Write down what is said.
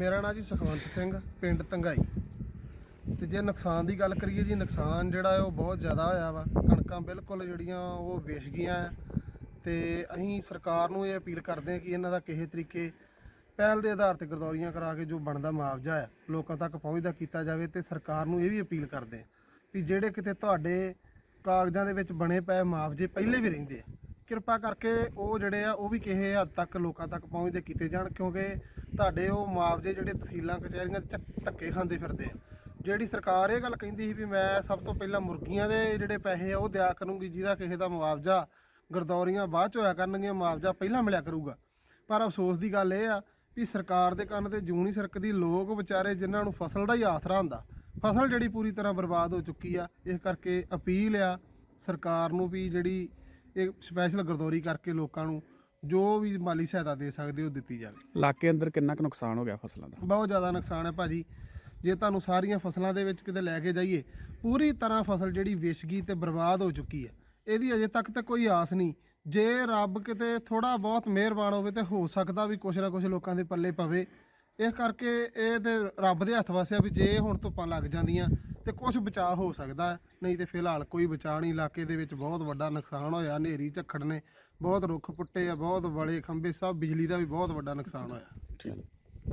ਮੇਰਾ ਨਾਂ ਜੀ ਸੁਖਵੰਤ ਸਿੰਘ, ਪਿੰਡ ਤੰਗਾਈ। ਤੇ ਜੇ ਨੁਕਸਾਨ ਦੀ ਗੱਲ ਕਰੀਏ ਜੀ, ਨੁਕਸਾਨ ਜਿਹੜਾ ਉਹ ਬਹੁਤ ਜ਼ਿਆਦਾ ਹੋਇਆ ਵਾ। ਕਣਕਾਂ ਬਿਲਕੁਲ ਜਿਹੜੀਆਂ ਉਹ ਵੇਚ ਗਈਆਂ ਆ। ਤੇ ਅਸੀਂ ਸਰਕਾਰ ਨੂੰ ਇਹ ਅਪੀਲ ਕਰਦੇ ਹਾਂ ਕਿ ਇਹਨਾਂ ਦਾ ਕਿਸੇ ਤਰੀਕੇ ਪਹਿਲ ਦੇ ਆਧਾਰ ਤੇ ਗਰਦੌਰੀਆਂ ਕਰਾ ਕੇ ਜੋ ਬਣਦਾ ਮੁਆਵਜ਼ਾ ਹੈ ਲੋਕਾਂ ਤੱਕ ਪਹੁੰਚਦਾ ਕੀਤਾ ਜਾਵੇ ਤੇ ਸਰਕਾਰ ਨੂੰ ਇਹ ਵੀ ਅਪੀਲ ਕਰਦੇ ਹਾਂ ਵੀ ਜਿਹੜੇ ਕਿਤੇ ਤੁਹਾਡੇ ਕਾਗਜ਼ਾਂ ਦੇ ਵਿੱਚ ਬਣੇ ਪਏ ਮੁਆਵਜ਼ੇ ਪਹਿਲੇ ਵੀ ਰਹਿੰਦੇ ਆ। ਕਿਰਪਾ ਕਰਕੇ ਉਹ ਜਿਹੜੇ ਆ, ਉਹ ਵੀ ਕਿਸੇ ਹੱਦ ਤੱਕ ਲੋਕਾਂ ਤੱਕ ਪਹੁੰਚਦੇ, ਕੀਤੇ ਜਾਣ, ਕਿਉਂਕਿ ਤੁਹਾਡੇ ਉਹ ਮੁਆਵਜ਼ੇ ਜਿਹੜੇ ਤਹਿਸੀਲਾਂ, ਕਚਹਿਰੀਆਂ 'ਚ ਚੱਕ- ਧੱਕੇ ਖਾਂਦੇ ਫਿਰਦੇ ਆ। ਜਿਹੜੀ ਸਰਕਾਰ ਇਹ ਗੱਲ ਕਹਿੰਦੀ ਸੀ ਵੀ ਮੈਂ ਸਭ ਤੋਂ ਪਹਿਲਾਂ ਮੁਰਗੀਆਂ ਦੇ ਜਿਹੜੇ ਪੈਸੇ ਆ, ਉਹ ਦਿਆ ਕਰੂੰਗੀ, ਜਿਹਦਾ ਕਿਸੇ ਦਾ ਮੁਆਵਜ਼ਾ ਗਰਦੌਰੀਆਂ ਬਾਅਦ ਚ ਹੋਇਆ ਕਰਨਗੀਆਂ, ਮੁਆਵਜ਼ਾ ਪਹਿਲਾਂ ਮਿਲਿਆ ਕਰੂਗਾ। ਪਰ ਅਫਸੋਸ ਦੀ ਗੱਲ ਇਹ ਆ ਵੀ ਸਰਕਾਰ ਦੇ ਕੰਨ ਤੇ ਜੂਨੀ ਨਹੀਂ ਸਰਕਦੀ, ਲੋਕ ਵਿਚਾਰੇ ਜਿਨ੍ਹਾਂ ਨੂੰ ਫਸਲ ਦਾ ਹੀ ਆਸਰਾ ਹੁੰਦਾ, ਫਸਲ ਜਿਹੜੀ ਪੂਰੀ ਤਰ੍ਹਾਂ ਬਰਬਾਦ ਹੋ ਚੁੱਕੀ ਆ, ਇਸ ਕਰਕੇ ਅਪੀਲ ਆ ਸਰਕਾਰ ਨੂੰ ਵੀ ਜਿਹੜੀ ਇਹ ਸਪੈਸ਼ਲ ਗਰਦੌਰੀ ਕਰਕੇ ਲੋਕਾਂ ਨੂੰ ਜੋ ਵੀ ਮਾਲੀ ਸਹਾਇਤਾ ਦੇ ਸਕਦੇ ਉਹ ਦਿੱਤੀ ਜਾਵੇ। ਇਲਾਕੇ ਅੰਦਰ ਕਿੰਨਾ ਕੁ ਨੁਕਸਾਨ ਹੋ ਗਿਆ ਫਸਲਾਂ ਦਾ? ਬਹੁਤ ਜ਼ਿਆਦਾ ਨੁਕਸਾਨ ਹੈ ਭਾਜੀ। ਜੇ ਤੁਹਾਨੂੰ ਸਾਰੀਆਂ ਫਸਲਾਂ ਦੇ ਵਿੱਚ ਕਿਤੇ ਲੈ ਕੇ ਜਾਈਏ ਪੂਰੀ ਤਰ੍ਹਾਂ ਫਸਲ ਜਿਹੜੀ ਵਿਛ ਗਈ ਤੇ ਬਰਬਾਦ ਹੋ ਚੁੱਕੀ ਹੈ। ਇਹਦੀ ਅਜੇ ਤੱਕ ਤੇ ਕੋਈ ਆਸ ਨਹੀਂ। ਜੇ ਰੱਬ ਕਿਤੇ ਥੋੜਾ ਬਹੁਤ ਮਿਹਰਬਾਨ ਹੋਵੇ ਤੇ ਹੋ ਸਕਦਾ ਵੀ ਕੁਛ ਨਾ ਕੁਛ ਲੋਕਾਂ ਦੇ ਪੱਲੇ ਪਵੇ। ਇਸ ਕਰਕੇ ਇਹ ਤੇ ਰੱਬ ਦੇ ਹੱਥ ਵਸਿਆ ਵੀ ਜੇ ਹੁਣ ਧੁੱਪਾਂ ਲੱਗ ਜਾਂਦੀਆਂ ਤੇ ਕੁਝ ਬਚਾਅ ਹੋ ਸਕਦਾ ਨਹੀਂ ਤੇ ਫਿਲਹਾਲ ਕੋਈ ਬਚਾਅ ਨਹੀਂ। ਇਲਾਕੇ ਦੇ ਵਿੱਚ ਬਹੁਤ ਵੱਡਾ ਨੁਕਸਾਨ ਹੋਇਆ। ਹਨੇਰੀ, ਝੱਖੜ ਨੇ ਬਹੁਤ ਰੁੱਖ ਪੁੱਟੇ ਆ, ਬਹੁਤ ਬੜੇ ਖੰਭੇ, ਸਭ ਬਿਜਲੀ ਦਾ ਵੀ ਬਹੁਤ ਵੱਡਾ ਨੁਕਸਾਨ ਹੋਇਆ। ਠੀਕ।